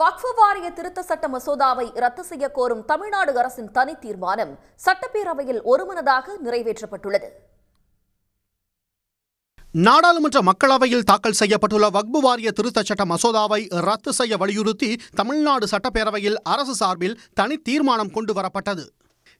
வக்ஃபு வாரிய திருத்த சட்ட மசோதாவை ரத்து செய்ய கோரும் தமிழ்நாடு அரசின் தனி தீர்மானம் சட்டப்பேரவையில் ஒருமனதாக நிறைவேற்றப்பட்டுள்ளது. நாடாளுமன்ற மக்களவையில் தாக்கல் செய்யப்பட்டுள்ள வக்பு வாரிய திருத்தச் சட்ட மசோதாவை ரத்து செய்ய வலியுறுத்தி தமிழ்நாடு சட்டப்பேரவையில் அரசு சார்பில் தனி தீர்மானம் கொண்டு வரப்பட்டது.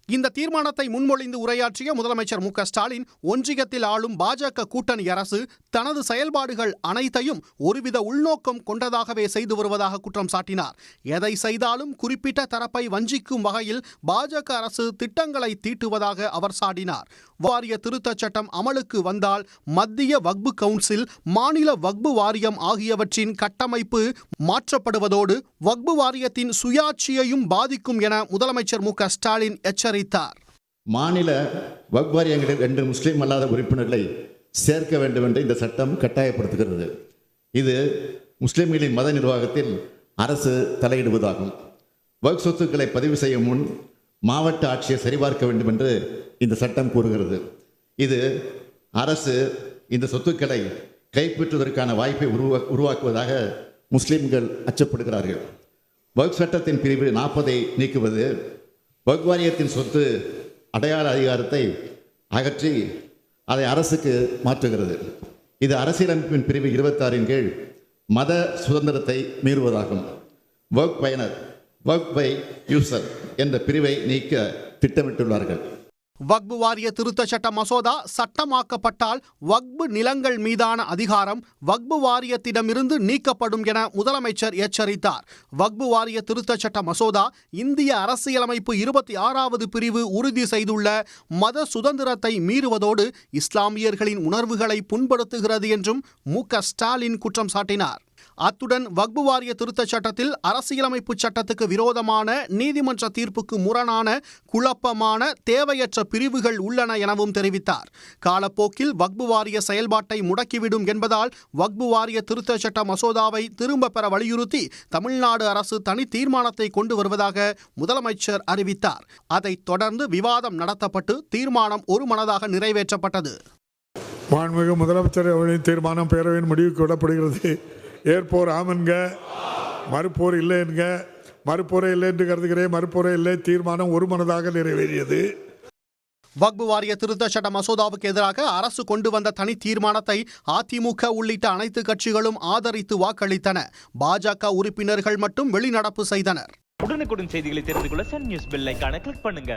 இந்த தீர்மானத்தை முன்மொழிந்து உரையாற்றிய முதலமைச்சர் மு ஸ்டாலின் ஒன்றியத்தில் ஆளும் பாஜக கூட்டணி அரசு தனது செயல்பாடுகள் அனைத்தையும் ஒருவித உள்நோக்கம் கொண்டதாகவே செய்து வருவதாக குற்றம் சாட்டினார். எதை செய்தாலும் குறிப்பிட்ட தரப்பை வஞ்சிக்கும் வகையில் பாஜக அரசு திட்டங்களை தீட்டுவதாக அவர் சாடினார். வாரிய திருத்தச் சட்டம் அமலுக்கு வந்தால் மத்திய வக்பு கவுன்சில் மாநில வக்பு வாரியம் ஆகியவற்றின் கட்டமைப்பு மாற்றப்படுவதோடு வக்பு வாரியத்தின் சுயாட்சியையும் பாதிக்கும் என முதலமைச்சர் மு ஸ்டாலின் எச்சரித்தார். மாநில வக்வாரியங்களில் ரெண்டு முஸ்லீம் அல்லாத உறுப்பினர்களை சேர்க்க வேண்டும் என்று இந்த சட்டம் கட்டாயப்படுத்துகிறது. இது முஸ்லிம்களின் மத நிர்வாகத்தில் அரசு தலையிடுவதாகும். வக் சொத்துக்களை பதிவு செய்யும் முன் மாவட்ட ஆட்சியை சரிபார்க்க வேண்டும் என்று இந்த சட்டம் கூறுகிறது. இது அரசு இந்த சொத்துக்களை கைப்பற்றுவதற்கான வாய்ப்பை உருவா உருவாக்குவதாக முஸ்லிம்கள் அச்சப்படுகிறார்கள். வக் சட்டத்தின் பிரிவு நாற்பதை நீக்குவது வகுவானியத்தின் சொத்து அடையாள அதிகாரத்தை அகற்றி அதை அரசுக்கு மாற்றுகிறது. இது அரசியலமைப்பின் பிரிவு இருபத்தாறின் கீழ் மத சுதந்திரத்தை மீறுவதாகும். ஒர்க் பயனர் ஒர்க் பை யூசர் என்ற பிரிவை நீக்க திட்டமிட்டுள்ளார்கள். வக்பு வாரிய திருத்தச் சட்ட மசோதா சட்டமாக்கப்பட்டால் வக்பு நிலங்கள் மீதான அதிகாரம் வக்பு வாரியத்திடமிருந்து நீக்கப்படும் என முதலமைச்சர் எச்சரித்தார். வக்பு வாரிய திருத்தச் சட்ட மசோதா இந்திய அரசியலமைப்பு இருபத்தி ஆறாவது பிரிவு உறுதி செய்துள்ள மத சுதந்திரத்தை மீறுவதோடு இஸ்லாமியர்களின் உணர்வுகளை புண்படுத்துகிறது என்றும் மு க ஸ்டாலின் குற்றம் சாட்டினார். அத்துடன் வக்பு வாரிய திருத்தச் சட்டத்தில் அரசியலமைப்பு சட்டத்துக்கு விரோதமான நீதிமன்ற தீர்ப்புக்கு முரணான குழப்பமான தேவையற்ற பிரிவுகள் உள்ளன எனவும் தெரிவித்தார். காலப்போக்கில் வக்பு வாரிய செயல்பாட்டை முடக்கிவிடும் என்பதால் வக்பு வாரிய திருத்தச் சட்ட மசோதாவை திரும்ப பெற வலியுறுத்தி தமிழ்நாடு அரசு தனி தீர்மானத்தை கொண்டு வருவதாக முதலமைச்சர் அறிவித்தார். அதைத் தொடர்ந்து விவாதம் நடத்தப்பட்டு தீர்மானம் ஒருமனதாக நிறைவேற்றப்பட்டது. மாண்புமிகு முதலமைச்சர் அவர்களின் தீர்மானம் பேரவையின் முடிவுக்கு விடப்படுகிறது. ஏற்போர் ஆமன்க. மறுப்போர் இல்லை என்க மறுப்போரே இல்லை என்று கருதுகிறேன். மறுப்போரே இல்லை. தீர்மானம் ஒருமனதாக நிறைவேறியது. வக்பு வாரிய திருத்த சட்ட மசோதாவுக்கு எதிராக அரசு கொண்டு வந்த தனி தீர்மானத்தை அதிமுக உள்ளிட்ட அனைத்து கட்சிகளும் ஆதரித்து வாக்களித்தன. பாஜக உறுப்பினர்கள் மட்டும் வெளிநடப்பு செய்தனர். உடனுக்குடன் செய்திகளை தெரிந்து கொள்ள சன் நியூஸ் பெல் ஐகானை கிளிக் பண்ணுங்க.